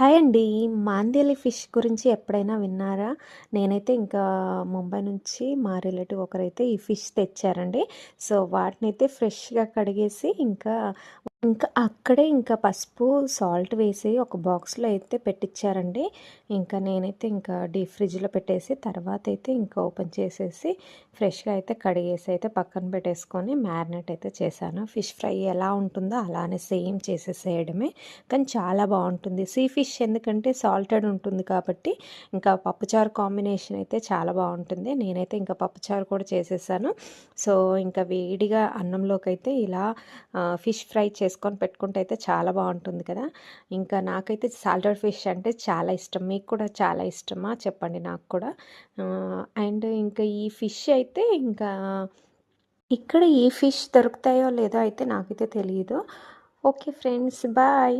Hi అండి. మాందేలి fish గురించి ఎప్పుడైనా విన్నారా? నేనైతే ఇంకా ముంబై నుంచి మా రిలేటివ్ ఒకరైతే ఈ ఫిష్ తెచ్చారండి. సో, వాటినైతే ఫ్రెష్‌గా కడిగేసి ఇంకా ఇంకా అక్కడే ఇంకా పసుపు, సాల్ట్ వేసి ఒక బాక్స్‌లో అయితే పెట్టిచ్చారండి. ఇంకా నేనైతే ఇంకా డీప్ ఫ్రిడ్జ్‌లో పెట్టేసి తర్వాత అయితే ఇంకా ఓపెన్ చేసేసి ఫ్రెష్‌గా అయితే కడిగేసి అయితే పక్కన పెట్టేసుకొని మ్యారినేట్ అయితే చేశాను. ఫిష్ ఫ్రై ఎలా ఉంటుందో అలానే సేమ్ చేసేసేయడమే. కానీ చాలా బాగుంటుంది సీ ఫిష్ ఎందుకంటే సాల్టెడ్ ఉంటుంది కాబట్టి ఇంకా పప్పుచారు కాంబినేషన్ అయితే చాలా బాగుంటుంది నేనైతే ఇంకా పప్పుచారు కూడా చేసేసాను. సో, ఇంకా వేడిగా అన్నంలోకి అయితే ఇలా ఫిష్ ఫ్రై చేసుకొని పెట్టుకుంటే అయితే చాలా బాగుంటుంది కదా! ఇంకా నాకైతే సాల్టెడ్ ఫిష్ అంటే చాలా ఇష్టం. మీకు కూడా చాలా ఇష్టమా? చెప్పండి నాకు కూడా. అండ్ ఇంకా ఈ ఫిష్ అయితే ఇంకా ఇక్కడ ఏ ఫిష్ దొరుకుతాయో లేదో అయితే నాకైతే తెలియదు ఓకే ఫ్రెండ్స్. బాయ్.